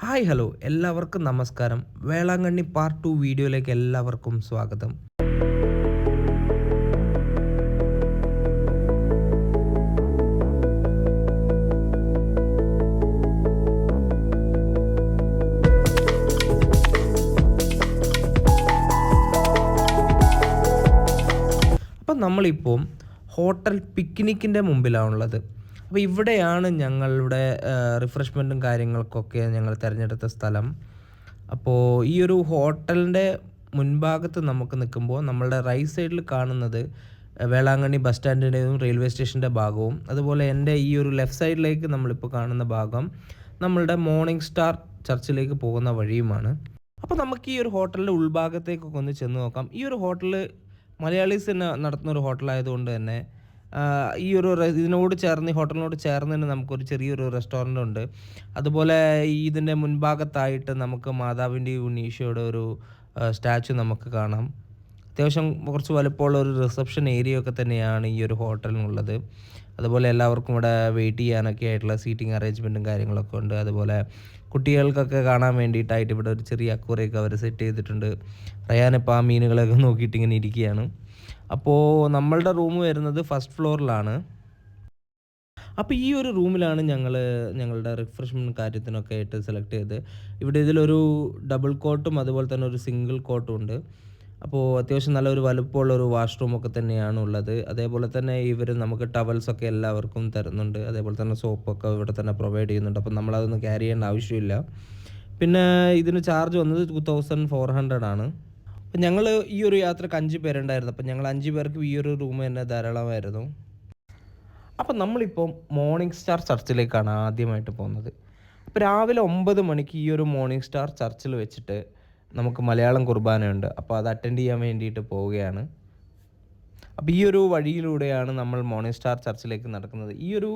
Hi hello. എല്ലാവർക്കും നമസ്കാരം. Velankanni part two വീഡിയോയിലേക്ക് എല്ലാവർക്കും സ്വാഗതം. അപ്പം നമ്മളിപ്പോൾ ഹോട്ടൽ പിക്നിക്കിന്റെ മുമ്പിലാണുള്ളത്. അപ്പോൾ ഇവിടെയാണ് ഞങ്ങളുടെ റിഫ്രഷ്മെന്റും കാര്യങ്ങൾക്കൊക്കെ ഞങ്ങൾ തിരഞ്ഞെടുത്ത സ്ഥലം. അപ്പോൾ ഈ ഒരു ഹോട്ടലിന്റെ മുൻഭാഗത്ത് നമുക്ക് നിൽക്കുമ്പോൾ നമ്മളുടെ റൈറ്റ് സൈഡിൽ കാണുന്നത് വേളാങ്കണ്ണി ബസ് സ്റ്റാൻഡിന്റെയും റെയിൽവേ സ്റ്റേഷന്റെ ഭാഗവും അതുപോലെ എന്റെ ഈ ഒരു ലെഫ്റ്റ് സൈഡിലേക്ക് നമ്മളിപ്പോൾ കാണുന്ന ഭാഗം നമ്മളുടെ മോർണിംഗ് സ്റ്റാർ ചർച്ചിലേക്ക് പോകുന്ന വഴിയുമാണ്. അപ്പോൾ നമുക്ക് ഈ ഒരു ഹോട്ടലിന്റെ ഉൾഭാഗത്തേക്കൊക്കെ ഒന്ന് ചെന്ന് നോക്കാം. ഈ ഒരു ഹോട്ടൽ മലയാളീസ് തന്നെ നടത്തുന്ന ഒരു ഹോട്ടലായതുകൊണ്ട് തന്നെ ഈ ഒരു ഇതിനോട് ചേർന്ന് ഹോട്ടലിനോട് ചേർന്ന് തന്നെ നമുക്കൊരു ചെറിയൊരു റെസ്റ്റോറന്റ് ഉണ്ട് അതുപോലെ ഇതിന്റെ മുൻഭാഗത്തായിട്ട് നമുക്ക് മാതാവിന്റെയും ഉണ്ണീഷയുടെ ഒരു സ്റ്റാച്ചു നമുക്ക് കാണാം. അത്യാവശ്യം കുറച്ച് വലുപ്പമുള്ള ഒരു റിസപ്ഷൻ ഏരിയ ഒക്കെ തന്നെയാണ് ഈ ഒരു ഹോട്ടലിനുള്ളത്. അതുപോലെ എല്ലാവർക്കും ഇവിടെ വെയിറ്റ് ചെയ്യാനൊക്കെ ആയിട്ടുള്ള സീറ്റിംഗ് അറേഞ്ച്മെന്റും കാര്യങ്ങളൊക്കെ ഉണ്ട്. അതുപോലെ കുട്ടികൾക്കൊക്കെ കാണാൻ വേണ്ടിയിട്ടായിട്ട് ഇവിടെ ഒരു ചെറിയ അക്വറിയൊക്കെ അവർ സെറ്റ് ചെയ്തിട്ടുണ്ട്. റയാനിപ്പോൾ ആ മീനുകളൊക്കെ നോക്കിയിട്ട് ഇങ്ങനെ ഇരിക്കുകയാണ്. അപ്പോൾ നമ്മളുടെ റൂം വരുന്നത് ഫസ്റ്റ് ഫ്ലോറിലാണ്. അപ്പോൾ ഈ ഒരു റൂമിലാണ് ഞങ്ങൾ ഞങ്ങളുടെ റിഫ്രഷ്മെന്റ് കാര്യത്തിനൊക്കെ ആയിട്ട് സെലക്ട് ചെയ്ത്. ഇവിടെ ഇതിലൊരു ഡബിൾ കോട്ടും അതുപോലെ തന്നെ ഒരു സിംഗിൾ കോട്ടും ഉണ്ട്. അപ്പോൾ അത്യാവശ്യം നല്ലൊരു വലുപ്പമുള്ള ഒരു വാഷ്റൂം ഒക്കെ തന്നെയാണ് ഉള്ളത്. അതേപോലെ തന്നെ ഇവർ നമുക്ക് ടവൽസൊക്കെ എല്ലാവർക്കും തരുന്നുണ്ട്. അതേപോലെ തന്നെ സോപ്പൊക്കെ ഇവിടെ തന്നെ പ്രൊവൈഡ് ചെയ്യുന്നുണ്ട്. അപ്പോൾ നമ്മളതൊന്നും ക്യാരി ചെയ്യേണ്ട ആവശ്യമില്ല. പിന്നെ ഇതിന് ചാർജ് വന്നത് ടു തൗസൻഡ് ഫോർ ഹൺഡ്രഡ് ആണ്. അപ്പം ഞങ്ങൾ ഈ ഒരു യാത്രയ്ക്ക് അഞ്ച് പേരുണ്ടായിരുന്നു. അപ്പം ഞങ്ങൾ അഞ്ച് പേർക്ക് ഈ ഒരു റൂം തന്നെ ധാരാളമായിരുന്നു. അപ്പം നമ്മളിപ്പോൾ മോർണിംഗ് സ്റ്റാർ ചർച്ചിലേക്കാണ് ആദ്യമായിട്ട് പോകുന്നത്. അപ്പോൾ രാവിലെ ഒമ്പത് മണിക്ക് ഈ ഒരു മോർണിംഗ് സ്റ്റാർ ചർച്ചിൽ വെച്ചിട്ട് നമുക്ക് മലയാളം കുർബാനയുണ്ട്. അപ്പോൾ അത് അറ്റൻഡ് ചെയ്യാൻ വേണ്ടിയിട്ട് പോവുകയാണ്. അപ്പോൾ ഈ ഒരു വഴിയിലൂടെയാണ് നമ്മൾ മോർണിംഗ് സ്റ്റാർ ചർച്ചിലേക്ക് നടക്കുന്നത്. ഈ ഒരു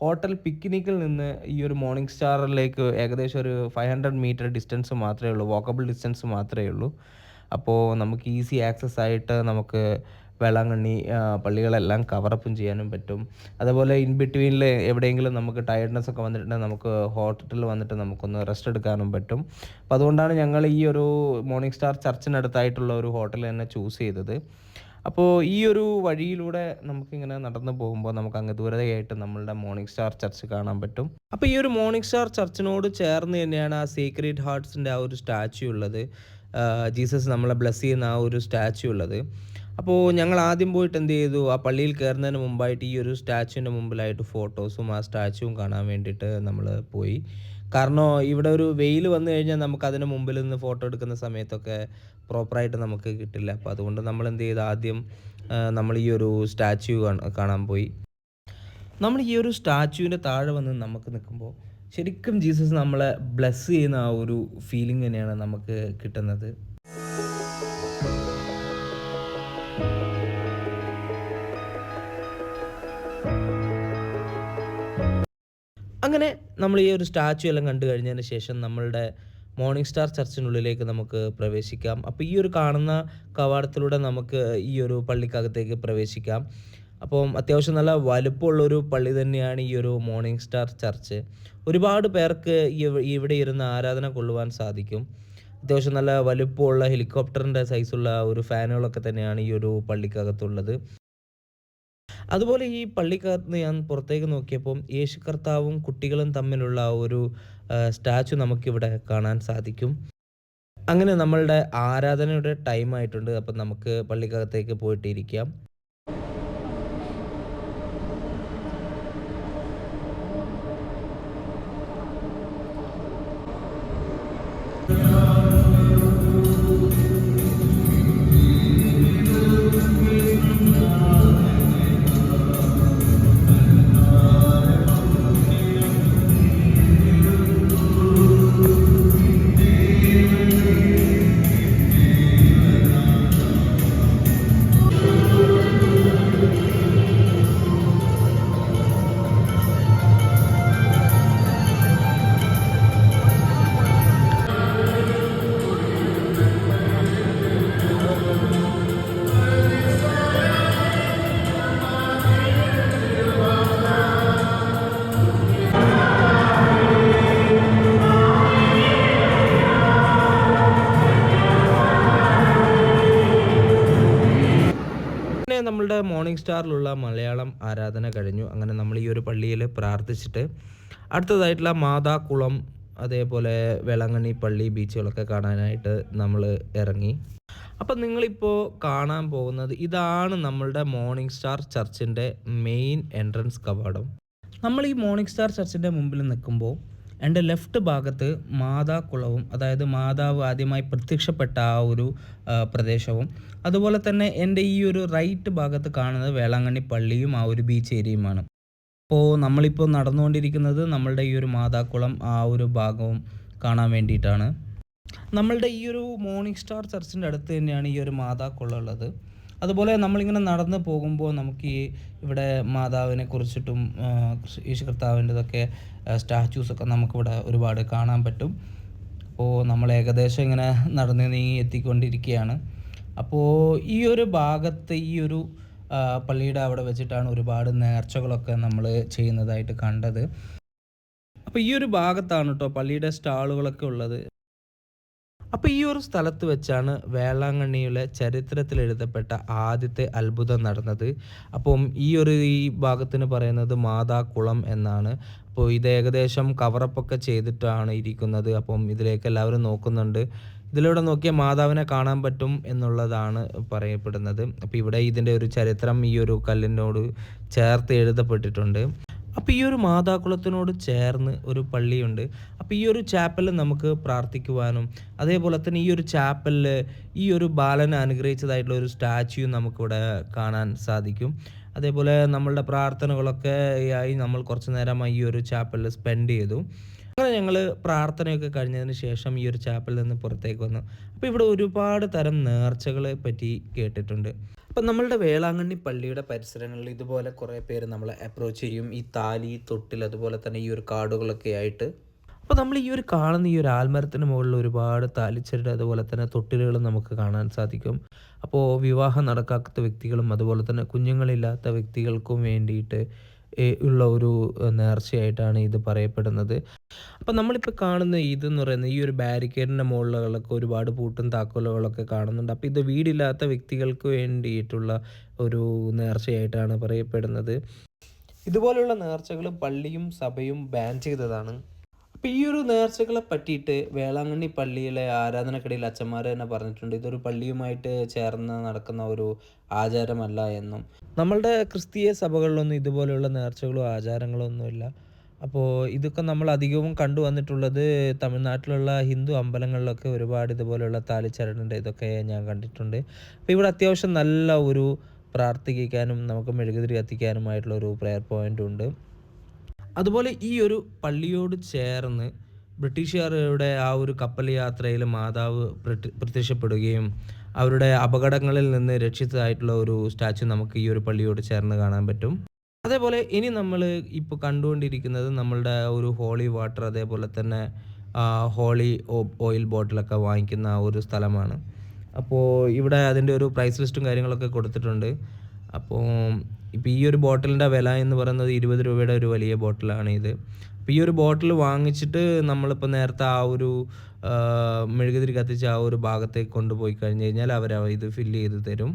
ഹോട്ടൽ പിക്നിക്കിൽ നിന്ന് ഈ ഒരു മോർണിംഗ് സ്റ്റാറിലേക്ക് ഏകദേശം ഒരു ഫൈവ് ഹൺഡ്രഡ് മീറ്റർ ഡിസ്റ്റൻസ് മാത്രമേ ഉള്ളൂ. വാക്കബിൾ ഡിസ്റ്റൻസ് മാത്രമേ ഉള്ളൂ. അപ്പോൾ നമുക്ക് ഈസി ആക്സസ് ആയിട്ട് നമുക്ക് വേളാങ്കണ്ണി പള്ളികളെല്ലാം കവറപ്പും ചെയ്യാനും പറ്റും. അതുപോലെ ഇൻ ബിറ്റ്വീനിൽ എവിടെയെങ്കിലും നമുക്ക് ടയർഡ്നെസ് ഒക്കെ വന്നിട്ടുണ്ടെങ്കിൽ നമുക്ക് ഹോട്ടലിൽ വന്നിട്ട് നമുക്കൊന്ന് റെസ്റ്റ് എടുക്കാനും പറ്റും. അപ്പോൾ അതുകൊണ്ടാണ് ഞങ്ങൾ ഈ ഒരു മോർണിംഗ് സ്റ്റാർ ചർച്ചിനടുത്തായിട്ടുള്ള ഒരു ഹോട്ടൽ തന്നെ ചൂസ് ചെയ്തത്. അപ്പോൾ ഈ ഒരു വഴിയിലൂടെ നമുക്കിങ്ങനെ നടന്നു പോകുമ്പോൾ നമുക്ക് അങ്ങ് ദൂരതയായിട്ട് നമ്മളുടെ മോർണിംഗ് സ്റ്റാർ ചർച്ച് കാണാൻ പറ്റും. അപ്പോൾ ഈ ഒരു മോർണിംഗ് സ്റ്റാർ ചർച്ചിനോട് ചേർന്ന് തന്നെയാണ് ആ സീക്രട്ട് ഹാർട്സിന്റെ ആ ഒരു സ്റ്റാച്യു ഉള്ളത്. ജീസസ് നമ്മളെ ബ്ലസ് ചെയ്യുന്ന ആ ഒരു സ്റ്റാച്യു ഉള്ളത്. അപ്പോൾ ഞങ്ങൾ ആദ്യം പോയിട്ട് എന്ത് ചെയ്തു? ആ പള്ളിയിൽ കയറുന്നതിന് മുമ്പായിട്ട് ഈ ഒരു സ്റ്റാച്ചുവിന്റെ മുമ്പിലായിട്ട് ഫോട്ടോസും ആ സ്റ്റാച്ചുവും കാണാൻ വേണ്ടിയിട്ട് നമ്മൾ പോയി. കാരണം ഇവിടെ ഒരു വെയിൽ വന്നു കഴിഞ്ഞാൽ നമുക്ക് അതിന് മുമ്പിൽ നിന്ന് ഫോട്ടോ എടുക്കുന്ന സമയത്തൊക്കെ പ്രോപ്പറായിട്ട് നമുക്ക് കിട്ടില്ല. അപ്പോൾ അതുകൊണ്ട് നമ്മൾ എന്ത് ചെയ്ത്? ആദ്യം നമ്മൾ ഈ ഒരു സ്റ്റാച്യു കാണാൻ പോയി. നമ്മൾ ഈ ഒരു സ്റ്റാച്യുവിന്റെ താഴെ വന്ന് നമുക്ക് നിൽക്കുമ്പോൾ ശരിക്കും ജീസസ് നമ്മളെ ബ്ലെസ് ചെയ്യുന്ന ആ ഒരു ഫീലിംഗ് തന്നെയാണ് നമുക്ക് കിട്ടുന്നത്. അങ്ങനെ നമ്മൾ ഈ ഒരു സ്റ്റാച്ചു എല്ലാം കണ്ടു കഴിഞ്ഞതിന് ശേഷം നമ്മളുടെ മോർണിംഗ് സ്റ്റാർ ചർച്ചിനുള്ളിലേക്ക് നമുക്ക് പ്രവേശിക്കാം. അപ്പോൾ ഈ ഒരു കാണുന്ന കവാടത്തിലൂടെ നമുക്ക് ഈ ഒരു പള്ളിക്കകത്തേക്ക് പ്രവേശിക്കാം. അപ്പം അത്യാവശ്യം നല്ല വലുപ്പമുള്ളൊരു പള്ളി തന്നെയാണ് ഈ ഒരു മോർണിംഗ് സ്റ്റാർ ചർച്ച്. ഒരുപാട് പേർക്ക് ഇവിടെ ഇരുന്ന് ആരാധന കൊള്ളുവാൻ സാധിക്കും. അത്യാവശ്യം നല്ല വലുപ്പമുള്ള ഹെലികോപ്റ്ററിന്റെ സൈസുള്ള ഒരു ഫാനുകളൊക്കെ തന്നെയാണ് ഈ ഒരു പള്ളിക്കകത്തുള്ളത്. അതുപോലെ ഈ പള്ളിക്കകത്ത് ഞാൻ പുറത്തേക്ക് നോക്കിയപ്പോൾ യേശു കർത്താവും കുട്ടികളും തമ്മിലുള്ള ഒരു സ്റ്റാച്ചു നമുക്കിവിടെ കാണാൻ സാധിക്കും. അങ്ങനെ നമ്മളുടെ ആരാധനയുടെ ടൈം ആയിട്ടുണ്ട്. അപ്പം നമുക്ക് പള്ളിക്കകത്തേക്ക് പോയിട്ട് മോർണിംഗ് സ്റ്റാറിലുള്ള മലയാളം ആരാധന കഴിഞ്ഞു. അങ്ങനെ നമ്മൾ ഈ ഒരു പള്ളിയിൽ പ്രാർത്ഥിച്ചിട്ട് അടുത്തതായിട്ടുള്ള മാതാക്കുളം അതേപോലെ വേളാങ്കണ്ണി പള്ളി ബീച്ചുകളൊക്കെ കാണാനായിട്ട് നമ്മൾ ഇറങ്ങി. അപ്പം നിങ്ങളിപ്പോൾ കാണാൻ പോകുന്നത് ഇതാണ് നമ്മളുടെ മോർണിംഗ് സ്റ്റാർ ചർച്ചിന്റെ മെയിൻ എൻട്രൻസ് കവാടം. നമ്മൾ ഈ മോർണിംഗ് സ്റ്റാർ ചർച്ചിന്റെ മുമ്പിൽ നിൽക്കുമ്പോൾ എന്റെ ലെഫ്റ്റ് ഭാഗത്ത് മാതാക്കുളവും അതായത് മാതാവ് ആദ്യമായി പ്രത്യക്ഷപ്പെട്ട ആ ഒരു പ്രദേശവും അതുപോലെ തന്നെ എന്റെ ഈ ഒരു റൈറ്റ് ഭാഗത്ത് കാണുന്നത് വേളാങ്കണ്ണി പള്ളിയും ആ ഒരു ബീച്ച് ഏരിയയുമാണ്. അപ്പോൾ നമ്മളിപ്പോൾ നടന്നുകൊണ്ടിരിക്കുന്നത് നമ്മളുടെ ഈ ഒരു മാതാക്കുളം ആ ഒരു ഭാഗവും കാണാൻ വേണ്ടിയിട്ടാണ്. നമ്മളുടെ ഈ ഒരു മോർണിംഗ് സ്റ്റാർ ചർച്ചിന്റെ അടുത്ത് തന്നെയാണ് ഈ ഒരു മാതാക്കുളം ഉള്ളത്. അതുപോലെ നമ്മളിങ്ങനെ നടന്ന് പോകുമ്പോൾ നമുക്ക് ഈ ഇവിടെ മാതാവിനെ കുറിച്ചിട്ടും യേശു കർത്താവിന്റെതൊക്കെ സ്റ്റാച്യൂസൊക്കെ നമുക്കിവിടെ ഒരുപാട് കാണാൻ പറ്റും. അപ്പോൾ നമ്മൾ ഏകദേശം ഇങ്ങനെ നടന്ന് നീങ്ങി എത്തിക്കൊണ്ടിരിക്കുകയാണ്. അപ്പോൾ ഈ ഒരു ഭാഗത്ത് ഈ ഒരു പള്ളിയുടെ അവിടെ വെച്ചിട്ടാണ് ഒരുപാട് നേർച്ചകളൊക്കെ നമ്മൾ ചെയ്യുന്നതായിട്ട് കണ്ടത്. അപ്പോൾ ഈ ഒരു ഭാഗത്താണ് കേട്ടോ പള്ളിയുടെ സ്റ്റാളുകളൊക്കെ ഉള്ളത്. അപ്പോൾ ഈ ഒരു സ്ഥലത്ത് വെച്ചാണ് വേളാങ്കണ്ണിയിലെ ചരിത്രത്തിൽ എഴുതപ്പെട്ട ആദ്യത്തെ അത്ഭുതം നടന്നത്. അപ്പം ഈ ഒരു ഈ ഭാഗത്തിന് പറയുന്നത് മാതാക്കുളം എന്നാണ്. അപ്പോൾ ഇത് ഏകദേശം കവറപ്പൊക്കെ ചെയ്തിട്ടാണ് ഇരിക്കുന്നത്. അപ്പം ഇതിലേക്ക് എല്ലാവരും നോക്കുന്നുണ്ട്. ഇതിലൂടെ നോക്കിയാൽ മാതാവിനെ കാണാൻ പറ്റും എന്നുള്ളതാണ് പറയപ്പെടുന്നത്. അപ്പോൾ ഇവിടെ ഇതിന്റെ ഒരു ചരിത്രം ഈ ഒരു കല്ലിനോട് ചേർത്ത് എഴുതപ്പെട്ടിട്ടുണ്ട്. അപ്പോൾ ഈ ഒരു മാതാക്കുളത്തിനോട് ചേർന്ന് ഒരു പള്ളിയുണ്ട്. അപ്പോൾ ഈ ഒരു ചാപ്പലിൽ നമുക്ക് പ്രാർത്ഥിക്കുവാനും അതേപോലെ തന്നെ ഈ ഒരു ചാപ്പലിൽ ഈ ഒരു ബാലനെ അനുഗ്രഹിച്ചതായിട്ടുള്ള ഒരു സ്റ്റാച്യു നമുക്കിവിടെ കാണാൻ സാധിക്കും. അതേപോലെ നമ്മളുടെ പ്രാർത്ഥനകളൊക്കെ ആയി നമ്മൾ കുറച്ച് നേരം ഈ ഒരു ചാപ്പലിൽ സ്പെൻഡ് ചെയ്തു. അങ്ങനെ ഞങ്ങൾ പ്രാർത്ഥനയൊക്കെ കഴിഞ്ഞതിന് ശേഷം ഈ ഒരു ചാപ്പലിൽ നിന്ന് പുറത്തേക്ക് വന്നു. അപ്പോൾ ഇവിടെ ഒരുപാട് തരം നേർച്ചകളെ പറ്റി കേട്ടിട്ടുണ്ട്. അപ്പം നമ്മളുടെ വേളാങ്കണ്ണി പള്ളിയുടെ പരിസരങ്ങളിൽ ഇതുപോലെ കുറേ പേര് നമ്മളെ അപ്രോച്ച് ചെയ്യും. ഈ താലി തൊട്ടിൽ അതുപോലെ തന്നെ ഈ ഒരു കാടുകളൊക്കെ ആയിട്ട്. അപ്പോൾ നമ്മൾ ഈ ഒരു കാണുന്ന ഈ ഒരു ആൽമരത്തിന് മുകളിൽ ഒരുപാട് താലിച്ചരട് അതുപോലെ തന്നെ തൊട്ടിലുകൾ നമുക്ക് കാണാൻ സാധിക്കും. അപ്പോൾ വിവാഹം നടക്കാത്ത വ്യക്തികളും അതുപോലെ തന്നെ കുഞ്ഞുങ്ങളില്ലാത്ത വ്യക്തികൾക്കും വേണ്ടിയിട്ട് ഉള്ള ഒരു നേർച്ചയായിട്ടാണ് ഇത് പറയപ്പെടുന്നത്. അപ്പം നമ്മളിപ്പോൾ കാണുന്ന ഇതെന്ന് പറയുന്നത് ഈ ഒരു ബാരിക്കേഡിന്റെ മുകളിലൊക്കെ ഒരുപാട് പൂട്ടും താക്കോലുകളൊക്കെ കാണുന്നുണ്ട്. അപ്പോൾ ഇത് വീടില്ലാത്ത വ്യക്തികൾക്ക് വേണ്ടിയിട്ടുള്ള ഒരു നേർച്ചയായിട്ടാണ് പറയപ്പെടുന്നത്. ഇതുപോലെയുള്ള നേർച്ചകൾ പള്ളിയും സഭയും ബാൻ ചെയ്തതാണ്. അപ്പോൾ ഈ ഒരു നേർച്ചകളെ പറ്റിയിട്ട് വേളാങ്കണ്ണി പള്ളിയിലെ ആരാധനക്കിടയിൽ അച്ഛന്മാർ തന്നെ പറഞ്ഞിട്ടുണ്ട്. ഇതൊരു പള്ളിയുമായിട്ട് ചേർന്ന് നടക്കുന്ന ഒരു ആചാരമല്ല എന്നും. നമ്മളുടെ ക്രിസ്തീയ സഭകളിലൊന്നും ഇതുപോലെയുള്ള നേർച്ചകളോ ആചാരങ്ങളോ ഒന്നുമില്ല. അപ്പോൾ ഇതൊക്കെ നമ്മൾ അധികവും കണ്ടു വന്നിട്ടുള്ളത് തമിഴ്നാട്ടിലുള്ള ഹിന്ദു അമ്പലങ്ങളിലൊക്കെ ഒരുപാട് ഇതുപോലെയുള്ള താലിച്ചരടിന്റെ ഇതൊക്കെ ഞാൻ കണ്ടിട്ടുണ്ട്. അപ്പോൾ ഇവിടെ അത്യാവശ്യം നല്ല ഒരു പ്രാർത്ഥിക്കാനും നമുക്ക് മെഴുകുതിരി കത്തിക്കാനുമായിട്ടുള്ള ഒരു പ്രെയർ പോയിന്റ് ഉണ്ട്. അതുപോലെ ഈ ഒരു പള്ളിയോട് ചേർന്ന് ബ്രിട്ടീഷുകാരുടെ ആ ഒരു കപ്പൽ യാത്രയിൽ മാതാവ് പ്രത്യ- പ്രത്യക്ഷപ്പെടുകയും അവരുടെ അപകടങ്ങളിൽ നിന്ന് രക്ഷിച്ചതായിട്ടുള്ള ഒരു സ്റ്റാച്ചു നമുക്ക് ഈ ഒരു പള്ളിയോട് ചേർന്ന് കാണാൻ പറ്റും. അതേപോലെ ഇനി നമ്മൾ ഇപ്പോൾ കണ്ടുകൊണ്ടിരിക്കുന്നത് നമ്മളുടെ ഒരു ഹോളി വാട്ടർ അതേപോലെ തന്നെ ഹോളി ഓയിൽ ബോട്ടിലൊക്കെ വാങ്ങിക്കുന്ന ഒരു സ്ഥലമാണ്. അപ്പോൾ ഇവിടെ അതിന്റെ ഒരു പ്രൈസ് ലിസ്റ്റും കാര്യങ്ങളൊക്കെ കൊടുത്തിട്ടുണ്ട്. അപ്പോൾ ഇപ്പോൾ ഈ ഒരു ബോട്ടിലിന്റെ വില എന്ന് പറയുന്നത് ഇരുപത് രൂപയുടെ ഒരു വലിയ ബോട്ടിലാണ് ഇത്. അപ്പോൾ ഈ ഒരു ബോട്ടിൽ വാങ്ങിച്ചിട്ട് നമ്മളിപ്പോൾ നേരത്തെ ആ ഒരു മെഴുകുതിരി കത്തിച്ച് ആ ഒരു ഭാഗത്തേക്ക് കൊണ്ടുപോയി കഴിഞ്ഞ് കഴിഞ്ഞാൽ അവർ ഇത് ഫില്ല് ചെയ്ത് തരും.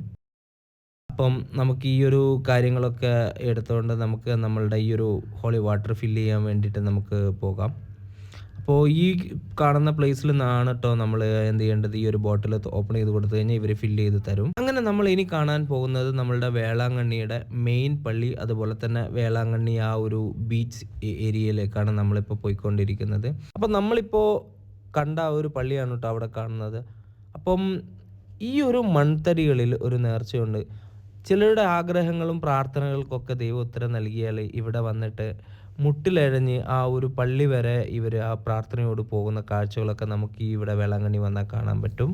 അപ്പം നമുക്ക് ഈ ഒരു കാര്യങ്ങളൊക്കെ എടുത്തുകൊണ്ട് നമുക്ക് നമ്മളുടെ ഈ ഒരു ഹോളി വാട്ടർ ഫില്ല് ചെയ്യാൻ വേണ്ടിയിട്ട് നമുക്ക് പോകാം. അപ്പോൾ ഈ കാണുന്ന പ്ലേസിൽ നിന്നാണ് കേട്ടോ നമ്മൾ എന്ത് ചെയ്യേണ്ടത്? ഈ ഒരു ബോട്ടിൽ ഓപ്പൺ ചെയ്ത് കൊടുത്തു കഴിഞ്ഞാൽ ഇവർ ഫില്ല് ചെയ്ത് തരും. അങ്ങനെ നമ്മൾ ഇനി കാണാൻ പോകുന്നത് നമ്മളുടെ വേളാങ്കണ്ണിയുടെ മെയിൻ പള്ളി അതുപോലെ തന്നെ വേളാങ്കണ്ണി ആ ഒരു ബീച്ച് ഏരിയയിലേക്കാണ് നമ്മളിപ്പോൾ പോയിക്കൊണ്ടിരിക്കുന്നത്. അപ്പം നമ്മളിപ്പോൾ കണ്ട ആ ഒരു പള്ളിയാണ് കേട്ടോ അവിടെ കാണുന്നത്. അപ്പം ഈ ഒരു മൺതരികളിൽ ഒരു നേർച്ചയുണ്ട്. ചിലരുടെ ആഗ്രഹങ്ങളും പ്രാർത്ഥനകൾക്കൊക്കെ ദൈവം ഉത്തരം നൽകിയാൽ ഇവിടെ വന്നിട്ട് മുട്ടിലഴഞ്ഞ് ആ ഒരു പള്ളി വരെ ഇവർ ആ പ്രാർത്ഥനയോട് പോകുന്ന കാഴ്ചകളൊക്കെ നമുക്ക് ഈ ഇവിടെ വേളാങ്കണ്ണി വന്നാൽ കാണാൻ പറ്റും.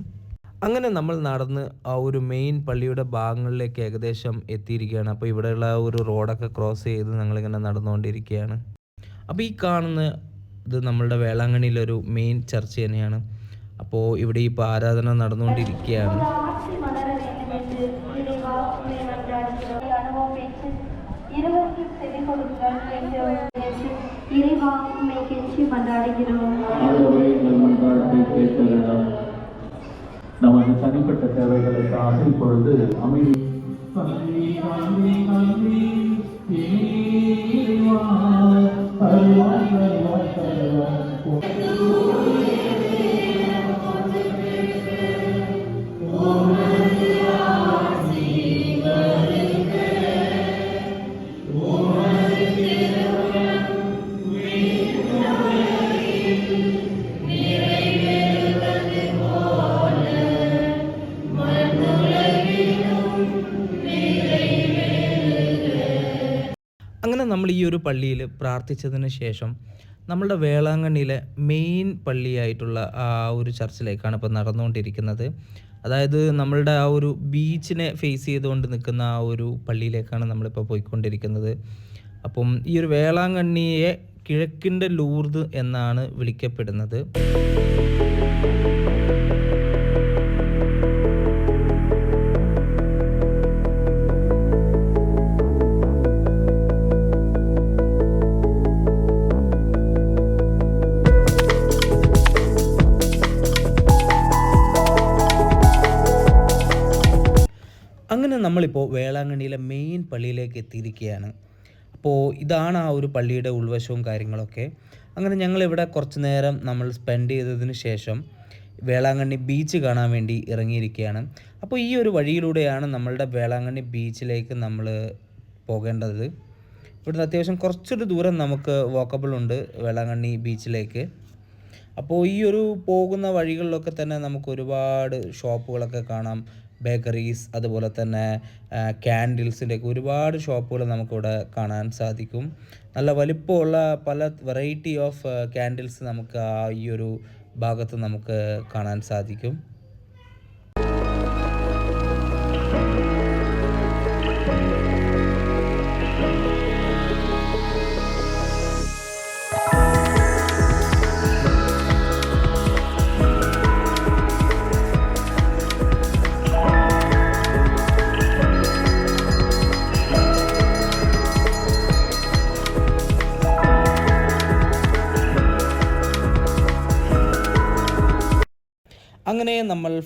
അങ്ങനെ നമ്മൾ നടന്ന് ആ ഒരു മെയിൻ പള്ളിയുടെ ഭാഗങ്ങളിലേക്ക് ഏകദേശം എത്തിയിരിക്കുകയാണ് അപ്പോൾ ഇവിടെയുള്ള ആ ഒരു റോഡൊക്കെ ക്രോസ് ചെയ്ത് ഞങ്ങളിങ്ങനെ നടന്നുകൊണ്ടിരിക്കുകയാണ് അപ്പോൾ ഈ കാണുന്ന ഇത് നമ്മളുടെ വേളാങ്കണ്ണിയിലൊരു മെയിൻ ചർച്ച് തന്നെയാണ് അപ്പോൾ ഇവിടെ ഇപ്പോൾ ആരാധന നടന്നുകൊണ്ടിരിക്കുകയാണ് ஆட்சி மலர வேண்டும் என்று இறைவா உண்மை மன்றாடுகிறோம் அனுபவம் நமது தனிப்பட்ட தேவைகளுக்காக இப்பொழுது அமைதி നമ്മൾ ഈ ഒരു പള്ളിയിൽ പ്രാർത്ഥിച്ചതിന് ശേഷം നമ്മളുടെ വേളാങ്കണ്ണിയിലെ മെയിൻ പള്ളിയായിട്ടുള്ള ആ ഒരു ചർച്ചിലേക്കാണ് ഇപ്പോൾ നടന്നുകൊണ്ടിരിക്കുന്നത്. അതായത് നമ്മളുടെ ആ ഒരു ബീച്ചിനെ ഫേസ് ചെയ്തുകൊണ്ട് നിൽക്കുന്ന ആ ഒരു പള്ളിയിലേക്കാണ് നമ്മളിപ്പോൾ പോയിക്കൊണ്ടിരിക്കുന്നത്. അപ്പം ഈ ഒരു വേളാങ്കണ്ണിയെ കിഴക്കിന്റെ ലൂർദ് എന്നാണ് വിളിക്കപ്പെടുന്നത്. നമ്മളിപ്പോൾ വേളാങ്കണ്ണിയിലെ മെയിൻ പള്ളിയിലേക്ക് എത്തിയിരിക്കുകയാണ്. അപ്പോൾ ഇതാണ് ആ ഒരു പള്ളിയുടെ ഉൾവശവും കാര്യങ്ങളൊക്കെ. അങ്ങനെ ഞങ്ങളിവിടെ കുറച്ച് നേരം നമ്മൾ സ്പെൻഡ് ചെയ്തതിന് ശേഷം വേളാങ്കണ്ണി ബീച്ച് കാണാൻ വേണ്ടി ഇറങ്ങിയിരിക്കുകയാണ്. അപ്പോൾ ഈ ഒരു വഴിയിലൂടെയാണ് നമ്മളുടെ വേളാങ്കണ്ണി ബീച്ചിലേക്ക് നമ്മൾ പോകേണ്ടത്. ഇവിടുന്ന് അത്യാവശ്യം കുറച്ചൊരു ദൂരം നമുക്ക് വാക്കബിൾ ഉണ്ട് വേളാങ്കണ്ണി ബീച്ചിലേക്ക് അപ്പോൾ ഈ ഒരു പോകുന്ന വഴികളിലൊക്കെ തന്നെ നമുക്ക് ഒരുപാട് ഷോപ്പുകളൊക്കെ കാണാം. ബേക്കറീസ് അതുപോലെ തന്നെ ക്യാൻഡിൽസിന്റെ ഒക്കെ ഒരുപാട് ഷോപ്പുകൾ നമുക്കിവിടെ കാണാൻ സാധിക്കും. നല്ല വലിപ്പമുള്ള പല വെറൈറ്റി ഓഫ് ക്യാൻഡിൽസ് നമുക്ക് ആ ഈ ഒരു ഭാഗത്ത് നമുക്ക് കാണാൻ സാധിക്കും.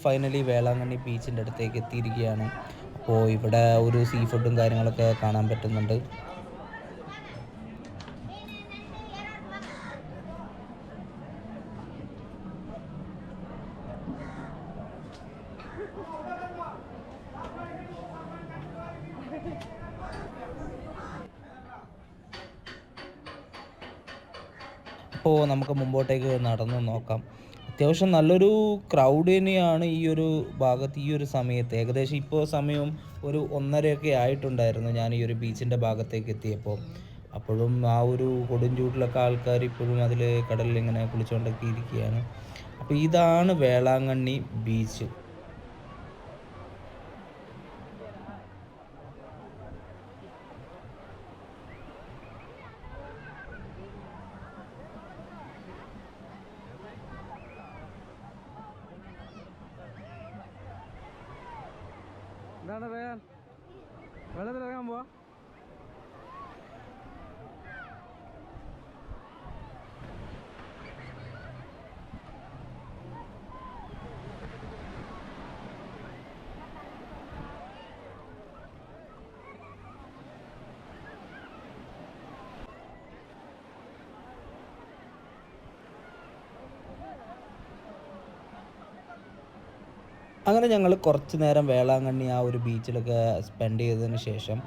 ഫൈനലി വേളാങ്കണ്ണി ബീച്ചിന്റെ അടുത്തേക്ക് എത്തിയിരിക്കുകയാണ്. അപ്പോൾ ഇവിടെ ഒരു സീ ഫുഡും കാര്യങ്ങളൊക്കെ കാണാൻ പറ്റുന്നുണ്ട്. അപ്പോൾ നമുക്ക് മുമ്പോട്ടേക്ക് നടന്നു നോക്കാം. അത്യാവശ്യം നല്ലൊരു ക്രൗഡ് തന്നെയാണ് ഈ ഒരു ഭാഗത്ത് ഈ ഒരു സമയത്ത്. ഏകദേശം ഇപ്പോൾ സമയം ഒരു ഒന്നരയൊക്കെ ആയിട്ടുണ്ടായിരുന്നു ഞാൻ ഈ ഒരു ബീച്ചിന്റെ ഭാഗത്തേക്ക് എത്തിയപ്പോൾ അപ്പോഴും ആ ഒരു കൊടും കൊടുംചൂട്ടിലൊക്കെ ആൾക്കാർ ഇപ്പോഴും അതിൽ കടലിൽ ഇങ്ങനെ കുളിച്ചുകൊണ്ടൊക്കെ ഇരിക്കുകയാണ്. അപ്പോൾ ഇതാണ് Velankanni beach. എന്താണ് പറയാൻ വെള്ളത്തിലിറങ്ങാൻ പോവാ അങ്ങനെ ഞങ്ങൾ കുറച്ച് നേരം വേളാങ്കണ്ണി ആ ഒരു ബീച്ചിലൊക്കെ സ്പെൻഡ് ചെയ്തതിന് ശേഷം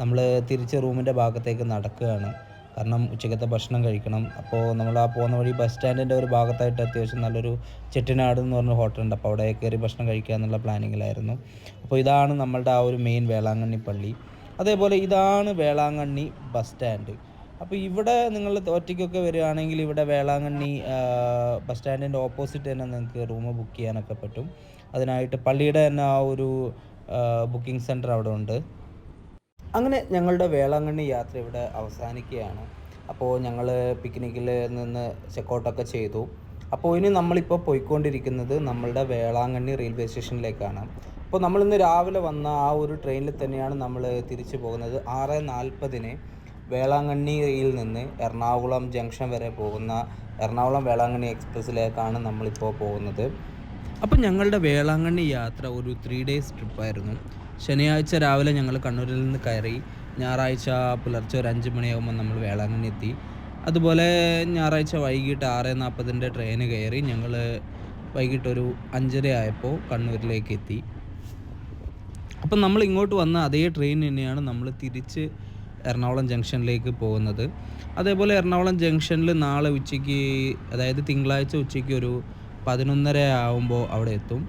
നമ്മൾ തിരിച്ച് റൂമിന്റെ ഭാഗത്തേക്ക് നടക്കുകയാണ്. കാരണം ഉച്ചക്കത്തെ ഭക്ഷണം കഴിക്കണം. അപ്പോൾ നമ്മൾ ആ പോകുന്ന വഴി ബസ് സ്റ്റാൻഡിന്റെ ഒരു ഭാഗത്തായിട്ട് അത്യാവശ്യം നല്ലൊരു ചെട്ടിനാട് എന്ന് പറഞ്ഞ ഹോട്ടലുണ്ട് അപ്പോൾ അവിടെ കയറി ഭക്ഷണം കഴിക്കുക എന്നുള്ള പ്ലാനിങ്ങിലായിരുന്നു അപ്പോൾ ഇതാണ് നമ്മളുടെ ആ ഒരു മെയിൻ വേളാങ്കണ്ണി പള്ളി. അതേപോലെ ഇതാണ് വേളാങ്കണ്ണി ബസ് സ്റ്റാൻഡ് അപ്പോൾ ഇവിടെ നിങ്ങൾ ഒറ്റയ്ക്കൊക്കെ വരികയാണെങ്കിൽ ഇവിടെ വേളാങ്കണ്ണി ബസ് സ്റ്റാൻഡിന്റെ ഓപ്പോസിറ്റ് തന്നെ നിങ്ങൾക്ക് റൂം ബുക്ക് ചെയ്യാനൊക്കെ പറ്റും. അതിനായിട്ട് പള്ളിയുടെ തന്നെ ആ ഒരു ബുക്കിംഗ് സെന്റർ അവിടെ ഉണ്ട്. അങ്ങനെ ഞങ്ങളുടെ വേളാങ്കണ്ണി യാത്ര ഇവിടെ അവസാനിക്കുകയാണ്. അപ്പോൾ ഞങ്ങൾ പിക്നിക്കിൽ നിന്ന് ചെക്കൗട്ടൊക്കെ ചെയ്തു. അപ്പോൾ ഇനി നമ്മളിപ്പോൾ പോയിക്കൊണ്ടിരിക്കുന്നത് നമ്മളുടെ വേളാങ്കണ്ണി റെയിൽവേ സ്റ്റേഷനിലേക്കാണ് അപ്പോൾ നമ്മളിന്ന് രാവിലെ വന്ന ആ ഒരു ട്രെയിനിൽ തന്നെയാണ് നമ്മൾ തിരിച്ചു പോകുന്നത്. ആറ് നാൽപ്പതിന് വേളാങ്കണ്ണിയിൽ നിന്ന് എറണാകുളം ജംഗ്ഷൻ വരെ പോകുന്ന എറണാകുളം വേളാങ്കണ്ണി എക്സ്പ്രസ്സിലേക്കാണ് നമ്മളിപ്പോൾ പോകുന്നത്. അപ്പോൾ ഞങ്ങളുടെ വേളാങ്കണ്ണി യാത്ര ഒരു ത്രീ ഡേയ്സ് ട്രിപ്പായിരുന്നു ശനിയാഴ്ച രാവിലെ ഞങ്ങൾ കണ്ണൂരിൽ നിന്ന് കയറി ഞായറാഴ്ച പുലർച്ചെ ഒരു അഞ്ച് മണിയാകുമ്പോൾ നമ്മൾ വേളാങ്കണ്ണി എത്തി. അതുപോലെ ഞായറാഴ്ച വൈകിട്ട് ആറ് നാൽപ്പതിന്റെ ട്രെയിന് കയറി ഞങ്ങൾ വൈകിട്ടൊരു അഞ്ചര ആയപ്പോൾ കണ്ണൂരിലേക്ക് എത്തി. അപ്പം നമ്മൾ ഇങ്ങോട്ട് വന്ന അതേ ട്രെയിൻ തന്നെയാണ് നമ്മൾ തിരിച്ച് എറണാകുളം ജംഗ്ഷനിലേക്ക് പോകുന്നത്. അതേപോലെ എറണാകുളം ജംഗ്ഷനിൽ നാളെ ഉച്ചയ്ക്ക് അതായത് തിങ്കളാഴ്ച ഉച്ചയ്ക്ക് ഒരു പതിനൊന്നര ആവുമ്പോൾ അവിടെ എത്തും.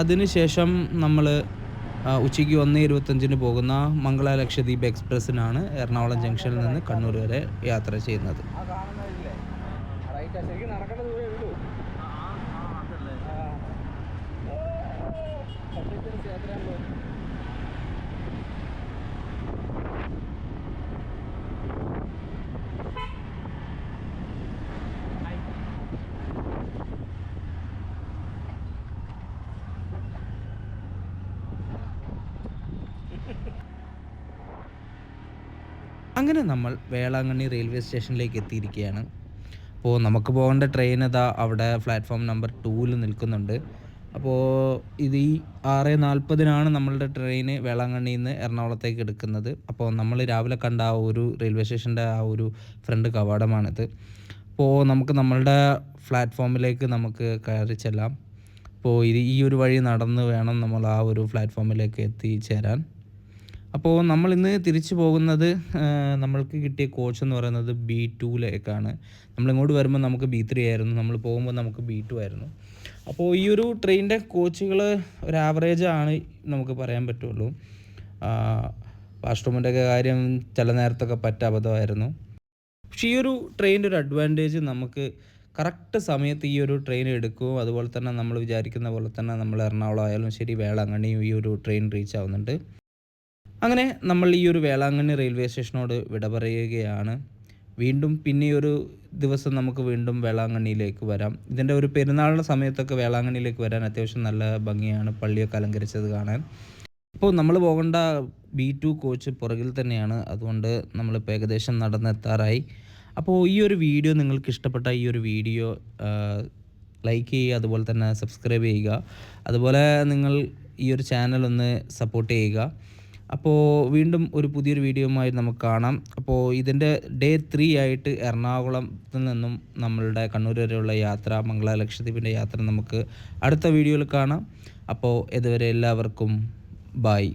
അതിനുശേഷം നമ്മൾ ഉച്ചയ്ക്ക് ഒന്ന് ഇരുപത്തഞ്ചിന് പോകുന്ന മംഗള ലക്ഷദ്വീപ് എക്സ്പ്രസ്സിനാണ് എറണാകുളം ജംഗ്ഷനിൽ നിന്ന് കണ്ണൂർ വരെ യാത്ര ചെയ്യുന്നത് ആ കാണുന്നതില്ലേ റൈറ്റാ ശരിക്കും നടക്കേണ്ട ദൂരേ ഉള്ളൂ അഡ്വഞ്ചറസ് യാത്രയാണല്ലോ അങ്ങനെ നമ്മൾ വേളാങ്കണ്ണി റെയിൽവേ സ്റ്റേഷനിലേക്ക് എത്തിയിരിക്കുകയാണ്. അപ്പോൾ നമുക്ക് പോകേണ്ട ട്രെയിൻ ഇതാ അവിടെ പ്ലാറ്റ്ഫോം നമ്പർ ടൂവിൽ നിൽക്കുന്നുണ്ട്. അപ്പോൾ ഇത് ഈ ആറ് നാൽപ്പതിനാണ് നമ്മളുടെ ട്രെയിന് വേളാങ്കണ്ണിയിൽ നിന്ന് എറണാകുളത്തേക്ക് എടുക്കുന്നത്. അപ്പോൾ നമ്മൾ രാവിലെ കണ്ട ആ ഒരു റെയിൽവേ സ്റ്റേഷന്റെ ആ ഒരു ഫ്രണ്ട് കവാടമാണിത്. അപ്പോൾ നമുക്ക് നമ്മളുടെ പ്ലാറ്റ്ഫോമിലേക്ക് നമുക്ക് കയറി ചെല്ലാം. അപ്പോൾ ഇത് ഈ ഒരു വഴി നടന്ന് വേണം നമ്മൾ ആ ഒരു പ്ലാറ്റ്ഫോമിലേക്ക് എത്തിച്ചേരാൻ. അപ്പോൾ നമ്മൾ ഇന്ന് തിരിച്ചു പോകുന്നത് നമ്മൾക്ക് കിട്ടിയ കോച്ച് എന്ന് പറയുന്നത് ബി നമ്മൾ ഇങ്ങോട്ട് വരുമ്പോൾ നമുക്ക് ബി ത്രീ ആയിരുന്നു. നമ്മൾ പോകുമ്പോൾ നമുക്ക് ബി ടു ആയിരുന്നു. അപ്പോൾ ഈ ഒരു ട്രെയിനിന്റെ കോച്ചുകൾ ഒരു ആവറേജ് ആണ് നമുക്ക് പറയാൻ പറ്റുള്ളൂ. വാഷ്റൂമിന്റെ ഒക്കെ കാര്യം ചില നേരത്തൊക്കെ പറ്റ അബദ്ധമായിരുന്നു. പക്ഷേ ഈ ഒരു ട്രെയിനിന്റെ ഒരു അഡ്വാന്റേജ് നമുക്ക് കറക്റ്റ് സമയത്ത് ഈ ഒരു ട്രെയിൻ എടുക്കും. അതുപോലെ തന്നെ നമ്മൾ വിചാരിക്കുന്ന പോലെ തന്നെ നമ്മൾ എറണാകുളം ആയാലും ശരി വേളാങ്കണ്ണിയും ഈ ഒരു ട്രെയിൻ റീച്ച് ആവുന്നുണ്ട്. അങ്ങനെ നമ്മൾ ഈ ഒരു വേളാങ്കണ്ണി റെയിൽവേ സ്റ്റേഷനോട് വിട പറയുകയാണ്. വീണ്ടും പിന്നെ ഒരു ദിവസം നമുക്ക് വീണ്ടും വേളാങ്കണ്ണിയിലേക്ക് വരാം. ഇതിന്റെ ഒരു പെരുന്നാളിന്റെ സമയത്തൊക്കെ വേളാങ്കണ്ണിയിലേക്ക് വരാൻ അത്യാവശ്യം നല്ല ഭംഗിയാണ് പള്ളിയൊക്കെ അലങ്കരിച്ചത് കാണാൻ. അപ്പോൾ നമ്മൾ പോകേണ്ട ബി ടു കോച്ച് പുറകിൽ തന്നെയാണ്. അതുകൊണ്ട് നമ്മളിപ്പോൾ ഏകദേശം നടന്നെത്താറായി. അപ്പോൾ ഈ ഒരു വീഡിയോ നിങ്ങൾക്ക് ഇഷ്ടപ്പെട്ട ഈ ഒരു വീഡിയോ ലൈക്ക് ചെയ്യുക അതുപോലെ തന്നെ സബ്സ്ക്രൈബ് ചെയ്യുക. അതുപോലെ നിങ്ങൾ ഈ ഒരു ചാനൽ ഒന്ന് സപ്പോർട്ട് ചെയ്യുക. അപ്പോൾ വീണ്ടും ഒരു പുതിയൊരു വീഡിയോയുമായി നമുക്ക് കാണാം. അപ്പോൾ ഇതിന്റെ ഡേ ത്രീ ആയിട്ട് എറണാകുളത്തു നിന്നും നമ്മളുടെ കണ്ണൂർ വരെയുള്ള യാത്ര മംഗള ലക്ഷദ്വീപിന്റെ യാത്ര നമുക്ക് അടുത്ത വീഡിയോയിൽ കാണാം. അപ്പോൾ ഇതുവരെ എല്ലാവർക്കും ബായ്